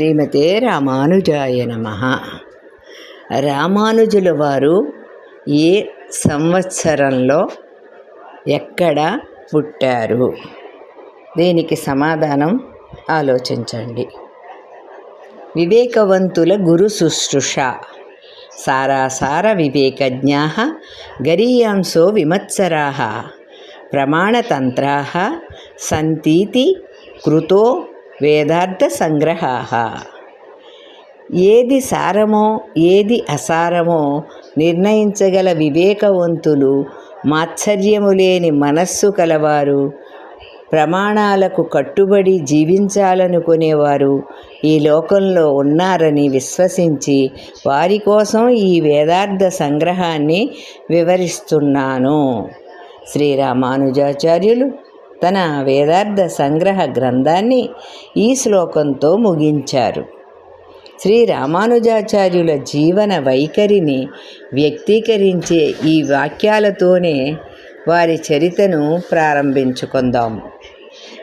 శ్రీమతే రామానుజాయ నమ. రామానుజుల వారు ఏ సంవత్సరంలో ఎక్కడ పుట్టారు? దీనికి సమాధానం ఆలోచించండి. వివేకవంతుల గురు శుశ్రూష. సారాసార వివేకజ్ఞా గరీయాంసో విమత్సరా ప్రమాణతంత్రా సంతీతి కృతో వేదార్థ సంగ్రహ ఏది సారమో ఏది అసారమో నిర్ణయించగల వివేకవంతులు మాత్సర్యము లేని మనస్సు కలవారు ప్రమాణాలకు కట్టుబడి జీవించాలనుకునేవారు ఈ లోకంలో ఉన్నారని విశ్వసించి వారి కోసం ఈ వేదార్థ సంగ్రహాన్ని వివరిస్తున్నాను. శ్రీరామానుజాచార్యులు తన వేదార్థ సంగ్రహ గ్రంథాన్ని ఈ శ్లోకంతో ముగించారు. శ్రీ రామానుజాచార్యుల జీవన వైఖరిని వ్యక్తీకరించే ఈ వాక్యాలతోనే వారి చరితను ప్రారంభించుకుందాం.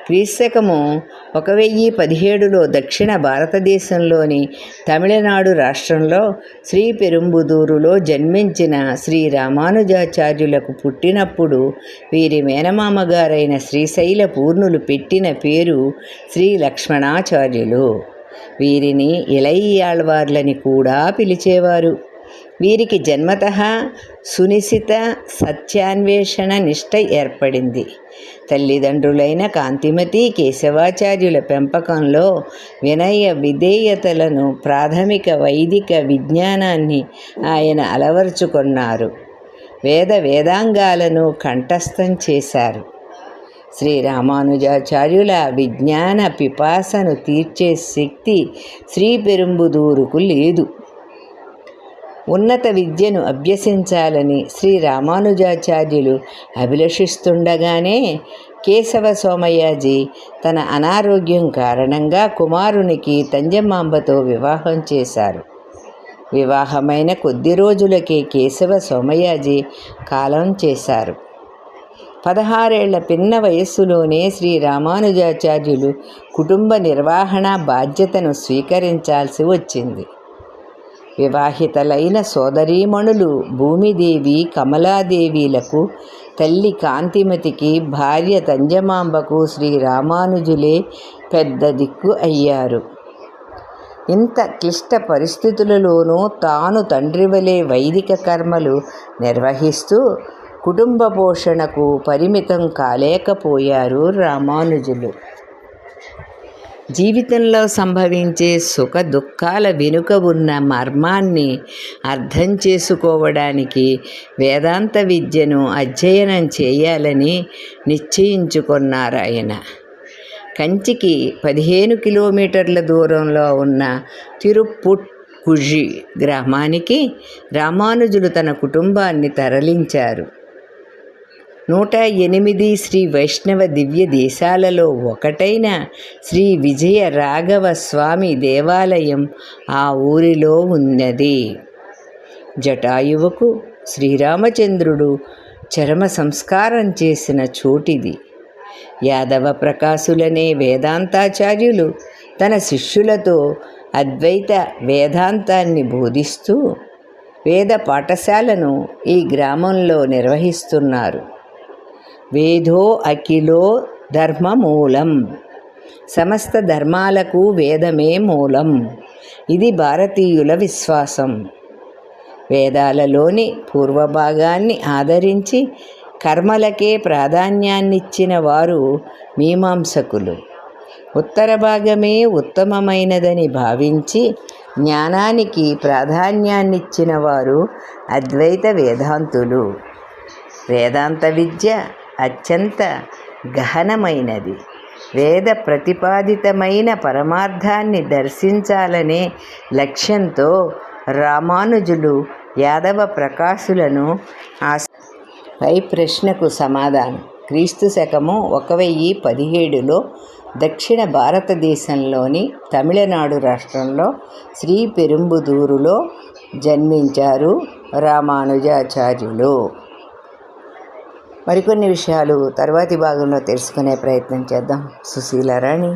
క్రీస్తకము ఒక వెయ్యి పదిహేడులో దక్షిణ భారతదేశంలోని తమిళనాడు రాష్ట్రంలో శ్రీ పెరుంబుదూరులో జన్మించిన శ్రీ రామానుజాచార్యులకు పుట్టినప్పుడు వీరి మేనమామగారైన శ్రీశైల పూర్ణులు పెట్టిన పేరు శ్రీ లక్ష్మణాచార్యులు. వీరిని ఇలయ్యాళ్వార్లని కూడా పిలిచేవారు. వీరికి జన్మత సునిశిత సత్యాన్వేషణ నిష్ట ఏర్పడింది. తల్లిదండ్రులైన కాంతిమతి కేశవాచార్యుల పెంపకంలో వినయ విధేయతలను ప్రాథమిక వైదిక విజ్ఞానాన్ని ఆయన అలవరుచుకున్నారు. వేద వేదాంగాలను కంఠస్థం చేశారు. శ్రీ రామానుజాచార్యుల విజ్ఞాన పిపాసను తీర్చే శక్తి శ్రీ పెరుంబుదూరుకు లేదు. ఉన్నత విద్యను అభ్యసించాలని శ్రీ రామానుజాచార్యులు అభిలషిస్తుండగానే కేశవ సోమయ్యాజీ తన అనారోగ్యం కారణంగా కుమారునికి తంజమాంబతో వివాహం చేశారు. వివాహమైన కొద్ది రోజులకే కేశవ సోమయ్యాజీ కాలం చేశారు. పదహారేళ్ళ పిన్న వయస్సులోనే శ్రీ రామానుజాచార్యులు కుటుంబ నిర్వహణ బాధ్యతను స్వీకరించాల్సి వచ్చింది. వివాహితలైన సోదరీమణులు భూమిదేవి కమలాదేవీలకు తల్లి కాంతిమతికి భార్య తంజమాంబకు శ్రీ రామానుజులే పెద్ద దిక్కు అయ్యారు. ఇంత క్లిష్ట పరిస్థితులలోనూ తాను తండ్రి వలె వైదిక కర్మలు నిర్వహిస్తూ కుటుంబ పోషణకు పరిమితం కాలేకపోయారు రామానుజులు. జీవితంలో సంభవించే సుఖ దుఃఖాల వెనుక ఉన్న మర్మాన్ని అర్థం చేసుకోవడానికి వేదాంత విద్యను అధ్యయనం చేయాలని నిశ్చయించుకున్నారు ఆయన. కంచికి పదిహేను కిలోమీటర్ల దూరంలో ఉన్న తిరుప్పుట్ కుజి గ్రామానికి రామానుజులు తన కుటుంబాన్ని తరలించారు. నూట ఎనిమిది శ్రీ వైష్ణవ దివ్య దేశాలలో ఒకటైన శ్రీ విజయ రాఘవ స్వామి దేవాలయం ఆ ఊరిలో ఉన్నది. జటాయువుకు శ్రీరామచంద్రుడు చరమ సంస్కారం చేసిన చోటిది. యాదవ ప్రకాశులనే వేదాంతాచార్యులు తన శిష్యులతో అద్వైత వేదాంతాన్ని బోధిస్తూ వేద పాఠశాలను ఈ గ్రామంలో నిర్వహిస్తున్నారు. వేదో అఖిలో ధర్మమూలం. సమస్త ధర్మాలకు వేదమే మూలం. ఇది భారతీయుల విశ్వాసం. వేదాలలోని పూర్వభాగాన్ని ఆదరించి కర్మలకే ప్రాధాన్యాన్నిచ్చిన వారు మీమాంసకులు. ఉత్తర భాగమే ఉత్తమమైనదని భావించి జ్ఞానానికి ప్రాధాన్యాన్నిచ్చిన వారు అద్వైత వేదాంతులు. వేదాంత విద్య అత్యంత గహనమైనది. వేద ప్రతిపాదితమైన పరమార్థాన్ని దర్శించాలనే లక్ష్యంతో రామానుజులు యాదవ ప్రకాశులను పై ప్రశ్నకు సమాధానం. క్రీస్తు శకము ఒక వెయ్యి పదిహేడులో దక్షిణ భారతదేశంలోని తమిళనాడు రాష్ట్రంలో శ్రీ పెరుంబుదూరులో జన్మించారు రామానుజాచార్యులు. మరికొన్ని విషయాలు తర్వాతి భాగంలో తెలుసుకునే ప్రయత్నం చేద్దాం. సుశీలరాణి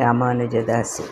రామానుజదాసి.